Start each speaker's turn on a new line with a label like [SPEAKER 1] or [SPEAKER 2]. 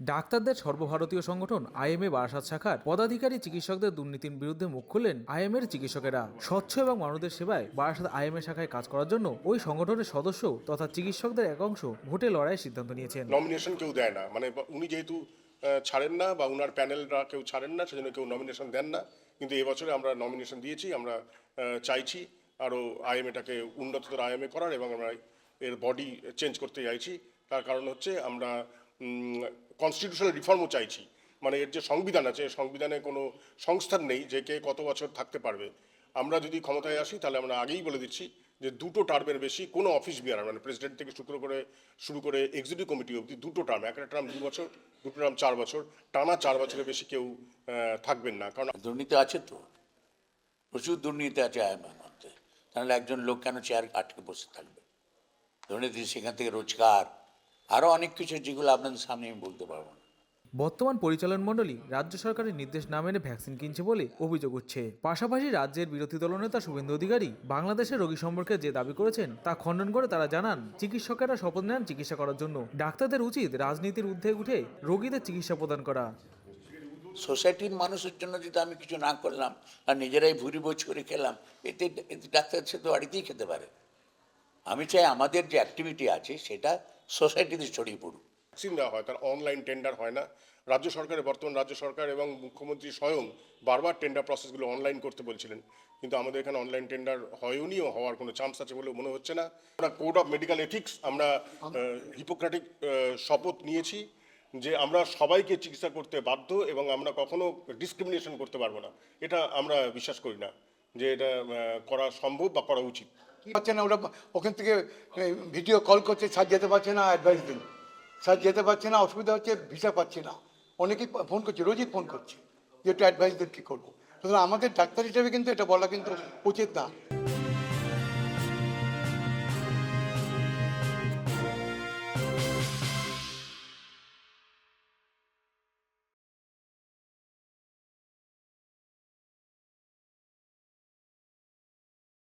[SPEAKER 1] ডাক্তারদের সর্বভারতীয় সংগঠন আইএমএ বারাসাত শাখার পদাধিকারী চিকিৎসকদের দুর্নীতির বিরুদ্ধে মুখ খুললেন আইএমএর চিকিৎসকেরা। স্বচ্ছ এবং মানুষের সেবায় বারাসাত আইএমএ শাখায় কাজ করার জন্য ওই সংগঠনের সদস্য তথা চিকিৎসকদের এক অংশ ভোটে লড়াইয়ের সিদ্ধান্ত নিয়েছেন।
[SPEAKER 2] নমিনেশন কেউ দেয় না। মানে উনি যেহেতু ছাড়েন না বা উনার প্যানেলরা কেউ ছাড়েন না, সেজন্য কেউ নমিনেশন দেন না। কিন্তু এবছরে আমরা নমিনেশন দিয়েছি, আমরা চাইছি আরও আইএমএটাকে উন্নততর আইএমএ করার এবং আমরা এর বডি চেঞ্জ করতে চাইছি। তার কারণ হচ্ছে আমরা কনস্টিটিউশনাল রিফর্মও চাইছি। মানে এর যে সংবিধান আছে সংবিধানে কোনো সংস্থান নেই যে কে কত বছর থাকতে পারবে। আমরা যদি ক্ষমতায় আসি, তাহলে আমরা আগেই বলে দিচ্ছি যে দুটো টার্মের বেশি কোনো অফিস বিয়ার মানে প্রেসিডেন্ট থেকে শুরু করে শুরু করে এক্সিকিউটিভ কমিটি অবধি দুটো টার্ম একটা টার্ম দু বছর, দুটো টার্ম চার বছর, টানা চার বছরের বেশি কেউ থাকবেন না। কারণ
[SPEAKER 3] দুর্নীতি আছে তো? প্রচুর দুর্নীতি আছে আইএমএর মধ্যে। তাহলে একজন লোক কেন চেয়ার আটকে বসে থাকবে? দুর্নীতি সেখান থেকে রোজগার আরও অনেক কিছু যেগুলো আপনাদের সামনে আমি বলতে পারব না।
[SPEAKER 1] বর্তমান পরিচালন মণ্ডলী রাজ্য সরকারের নির্দেশ না মেনে ভ্যাকসিন কিনছে বলে অভিযোগ উঠছে। পাশাপাশি রাজ্যের বিরোধী দলনেতা শুভেন্দু অধিকারী বাংলাদেশের রোগী সম্পর্কে যে দাবি করেছেন তা খণ্ডন করে তারা জানান চিকিৎসকেরা শপথ নেন চিকিৎসা করার জন্য। ডাক্তারদের উচিত রাজনীতির ঊর্ধ্বে উঠে রোগীদের চিকিৎসা প্রদান করা।
[SPEAKER 3] সোসাইটির মানুষের জন্য যদি আমি কিছু না করলাম আর নিজেরাই ভুরি বোঝ করে খেলাম এতে এতে ডাক্তার সে তো বাড়িতেই খেতে পারে। আমি চাই আমাদের যে অ্যাক্টিভিটি আছে সেটা সোসাইটিতে ছড়িয়ে পড়ুক।
[SPEAKER 2] ভ্যাকসিন দেওয়া হয় তার অনলাইন টেন্ডার হয় না। রাজ্য সরকারের, বর্তমান রাজ্য সরকার এবং মুখ্যমন্ত্রী স্বয়ং বারবার টেন্ডার প্রসেসগুলো অনলাইন করতে বলছিলেন। কিন্তু আমাদের এখানে অনলাইন টেন্ডার হয়ওনিও হওয়ার কোনো চান্স আছে বলে মনে হচ্ছে না। আমরা কোড অফ মেডিকেল এথিক্স আমরা হিপোক্রেটিক শপথ নিয়েছি যে আমরা সবাইকে চিকিৎসা করতে বাধ্য এবং আমরা কখনো ডিসক্রিমিনেশন করতে পারব না। এটা আমরা বিশ্বাস করি না যে এটা করা সম্ভব বা করা উচিত।
[SPEAKER 4] পাচ্ছে না, ওরা ওখান থেকে ভিডিও কল করছে স্যার যেতে পারছে না অ্যাডভাইস দিন। স্যার যেতে পারছে না, অসুবিধা হচ্ছে ভিসা পাচ্ছে না। অনেকেই ফোন করছে, রোজই ফোন করছে যে, একটু অ্যাডভাইস দিন কী করব। সুতরাং আমাদের ডাক্তার হিসেবে কিন্তু এটা বলা কিন্তু উচিত না।